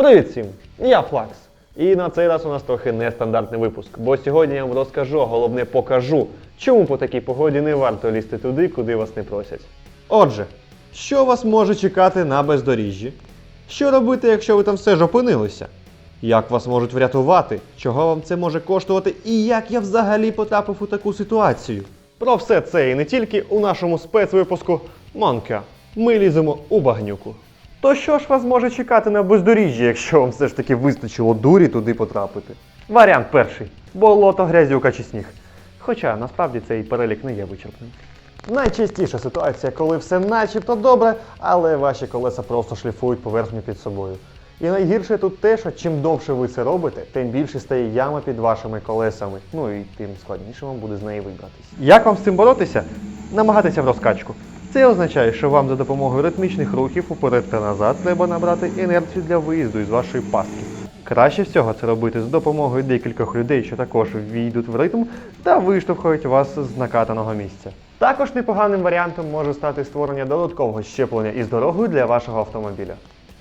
Привіт всім! Я Флакс. І на цей раз у нас трохи нестандартний випуск, бо сьогодні я вам розкажу, а головне покажу, чому по такій погоді не варто лізти туди, куди вас не просять. Отже, що вас може чекати на бездоріжжі? Що робити, якщо ви там все ж опинилися? Як вас можуть врятувати? Чого вам це може коштувати? І як я взагалі потрапив у таку ситуацію? Про все це і не тільки у нашому спецвипуску Монка. Ми ліземо у багнюку. То що ж вас може чекати на бездоріжжі, якщо вам все ж таки вистачило дурі туди потрапити? Варіант перший болото, грязюка чи сніг. Хоча насправді цей перелік не є вичерпним. Найчастіша ситуація, коли все начебто добре, але ваші колеса просто шліфують поверхню під собою. І найгірше тут те, що чим довше ви це робите, тим більше стає яма під вашими колесами. Ну і тим складніше вам буде з неї вибратися. Як вам з цим боротися? Намагатися в розкачку. Це означає, що вам за допомогою ритмічних рухів уперед та назад треба набрати інерцію для виїзду із вашої пастки. Краще всього це робити з допомогою декількох людей, що також війдуть в ритм та виштовхують вас з накатаного місця. Також непоганим варіантом може стати створення додаткового щеплення із дорогою для вашого автомобіля.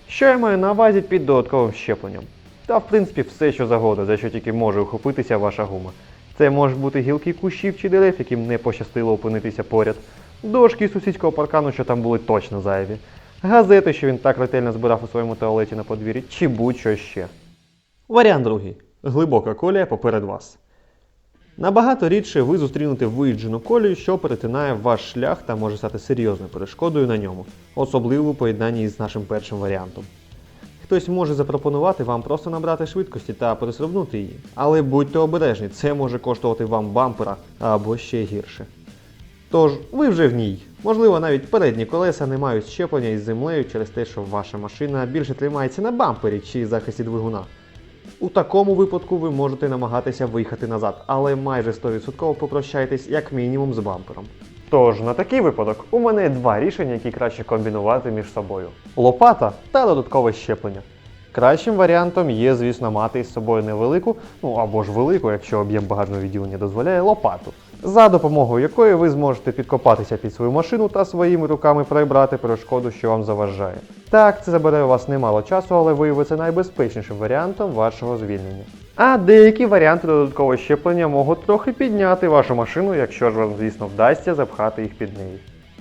Що я маю на увазі під додатковим щепленням? Та в принципі все, що загодно, за що тільки може ухопитися ваша гума. Це можуть бути гілки кущів чи дерев, яким не пощастило опинитися поряд, дошки з сусідського паркану, що там були точно зайві, газети, що він так ретельно збирав у своєму туалеті на подвір'ї, чи будь-що ще. Варіант другий. Глибока колія поперед вас. Набагато рідше ви зустрінете виїджену колію, що перетинає ваш шлях та може стати серйозною перешкодою на ньому, особливо у поєднанні із нашим першим варіантом. Хтось може запропонувати вам просто набрати швидкості та перестрибнути її, але будьте обережні, це може коштувати вам бампера або ще гірше. Тож, ви вже в ній. Можливо, навіть передні колеса не мають щеплення із землею через те, що ваша машина більше тримається на бампері чи захисті двигуна. У такому випадку ви можете намагатися виїхати назад, але майже 100% попрощайтесь як мінімум з бампером. Тож на такий випадок у мене два рішення, які краще комбінувати між собою: лопата та додаткове щеплення. Кращим варіантом є, звісно, мати із собою невелику, ну або ж велику, якщо об'єм багажного відділення дозволяє, лопату, за допомогою якої ви зможете підкопатися під свою машину та своїми руками прибрати перешкоду, що вам заважає. Так, це забере у вас немало часу, але виявиться найбезпечнішим варіантом вашого звільнення. А деякі варіанти додаткового щеплення можуть трохи підняти вашу машину, якщо ж вам, звісно, вдасться запхати їх під неї.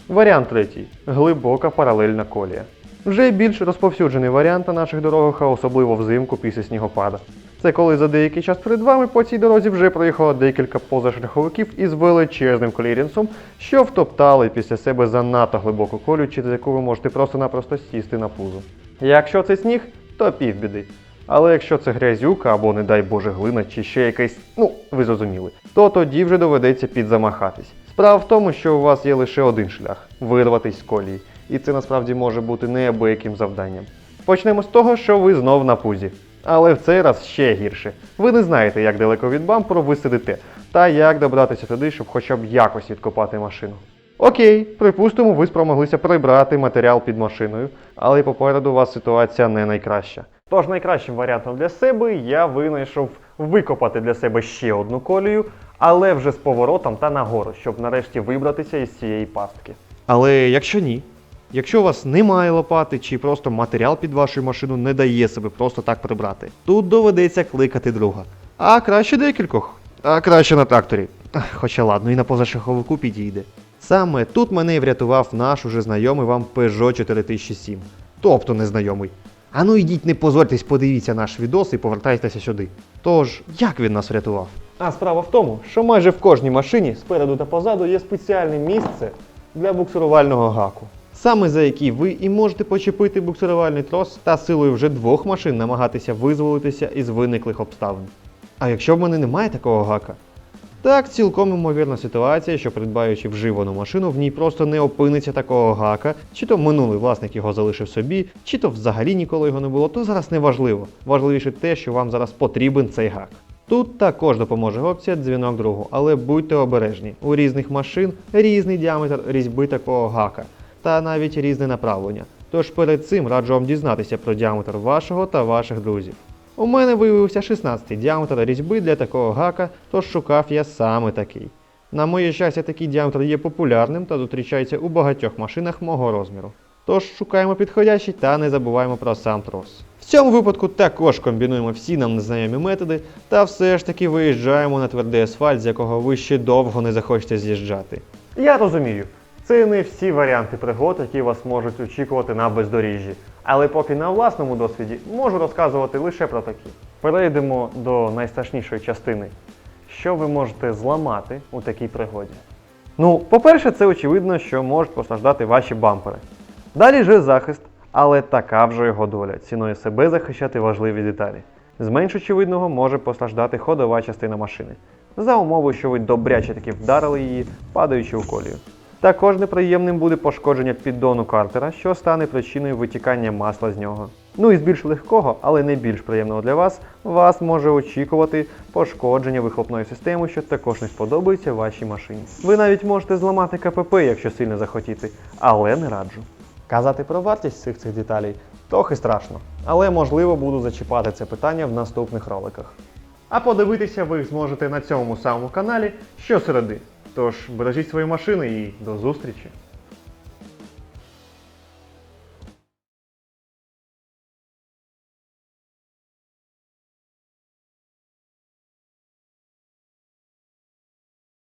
Варіант третій глибока паралельна колія. Вже більш розповсюджений варіант на наших дорогах, а особливо взимку після снігопада. Це коли за деякий час перед вами по цій дорозі вже проїхало декілька позашляховиків із величезним кліренсом, що втоптали після себе занадто глибоку колю, через яку ви можете просто-напросто сісти на пузо. Якщо це сніг, то півбіди. Але якщо це грязюка або, не дай Боже, глина чи ще якась, ну, ви зрозуміли, то тоді вже доведеться підзамахатись. Справа в тому, що у вас є лише один шлях вирватись з колії, і це насправді може бути неабияким завданням. Почнемо з того, що ви знов на пузі. Але в цей раз ще гірше. Ви не знаєте, як далеко від бамперу ви сидите, та як добратися туди, щоб хоча б якось відкопати машину. Окей, припустимо, ви спромоглися прибрати матеріал під машиною, але попереду у вас ситуація не найкраща. Тож найкращим варіантом для себе я винайшов викопати для себе ще одну колію, але вже з поворотом та нагору, щоб нарешті вибратися із цієї пастки. Але якщо ні, Якщо у вас немає лопати чи просто матеріал під вашу машину не дає себе просто так прибрати, тут доведеться кликати друга. А краще декількох. А краще на тракторі. Хоча ладно, і на позашаховику підійде. Саме тут мене і врятував наш уже знайомий вам Peugeot 4007. Тобто незнайомий. А ну йдіть, не позорьтесь, подивіться наш відос і повертайтеся сюди. Тож, як він нас врятував? А справа в тому, що майже в кожній машині спереду та позаду є спеціальне місце для буксирувального гаку. Саме за який ви і можете почепити буксирувальний трос та силою вже двох машин намагатися визволитися із виниклих обставин. А якщо в мене немає такого гака? Так, цілком ймовірна ситуація, що придбаючи вживану машину, в ній просто не опиниться такого гака, чи то минулий власник його залишив собі, чи то взагалі ніколи його не було, то зараз не важливо. Важливіше те, що вам зараз потрібен цей гак. Тут також допоможе опція дзвінок другу, але будьте обережні. У різних машин різний діаметр різьби такого гака та навіть різне направлення. Тож перед цим раджу вам дізнатися про діаметр вашого та ваших друзів. У мене виявився 16 діаметр різьби для такого гака, тож шукав я саме такий. На моє щастя, такий діаметр є популярним та зустрічається у багатьох машинах мого розміру. Тож шукаємо підходящий та не забуваємо про сам трос. В цьому випадку також комбінуємо всі нам незнайомі методи та все ж таки виїжджаємо на твердий асфальт, з якого ви ще довго не захочете з'їжджати. Я розумію, це не всі варіанти пригод, які вас можуть очікувати на бездоріжжі. Але поки на власному досвіді можу розказувати лише про такі. Перейдемо до найстрашнішої частини. Що ви можете зламати у такій пригоді? Ну, по-перше, це очевидно, що можуть постраждати ваші бампери. Далі же захист, але така вже його доля. Ціною себе захищати важливі деталі. З менш очевидного може постраждати ходова частина машини, за умови, що ви добряче таки вдарили її, падаючи у колію. Також неприємним буде пошкодження піддону картера, що стане причиною витікання масла з нього. Ну і з більш легкого, але не більш приємного для вас, вас може очікувати пошкодження вихлопної системи, що також не сподобається вашій машині. Ви навіть можете зламати КПП, якщо сильно захотіти, але не раджу. Казати про вартість всіх цих деталей трохи страшно, але можливо буду зачіпати це питання в наступних роликах. А подивитися ви зможете на цьому самому каналі щосереди. Тож бережіть свої машини і до зустрічі!